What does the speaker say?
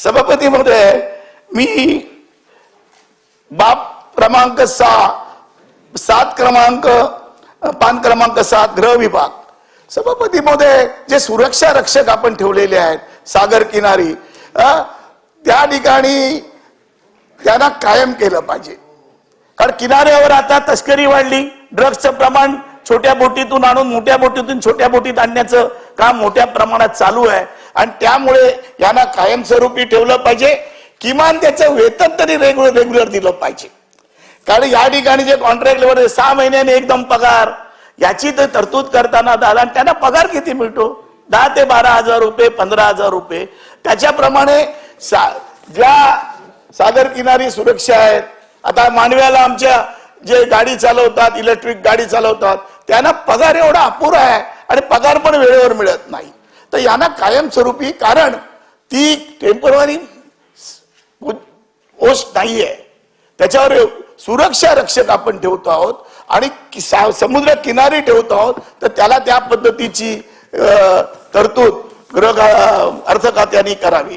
सभापती महोदय मी बाप क्रमांक सहा सात क्रमांक पान क्रमांक सात ग्रह विभाग. सभापती महोदय जे सुरक्षा रक्षक आपण ठेवलेले आहेत सागर किनारी त्या ठिकाणी त्यांना कायम केलं पाहिजे. कारण किनाऱ्यावर आता तस्करी वाढली ड्रग्सचं प्रमाण छोट्या बोटीतून आणून मोठ्या बोटीतून छोट्या बोटीत आणण्याचं काम मोठ्या प्रमाणात चालू आहे. आणि त्यामुळे यांना कायमस्वरूपी ठेवलं पाहिजे. किमान त्याचं वेतन तरी रेग्युलर रेग्युलर दिलं पाहिजे. कारण या ठिकाणी जे कॉन्ट्रॅक्ट लेबर सहा महिन्याने एकदम पगार. याची तर तरतूद करताना आला आणि त्यांना पगार किती मिळतो? दहा ते बारा हजार रुपये पंधरा हजार रुपये. त्याच्याप्रमाणे सा- ज्या सागर किनारी सुरक्षा आहेत आता मानव्याला आमच्या जे गाडी चालवतात इलेक्ट्रिक गाडी चालवतात त्यांना पगार एवढा अपुरा आहे आणि पगार पण वेळेवर मिळत नाही. तर यांना कायमस्वरूपी कारण ती टेंपररी पोस्ट नाहीये. त्याच्यावर सुरक्षा रक्षक आपण ठेवतो आहोत आणि सा- समुद्र किनारी ठेवतो आहोत. तर त्याला त्या पद्धतीची तरतूद गृह अर्थ खात्याने करावी.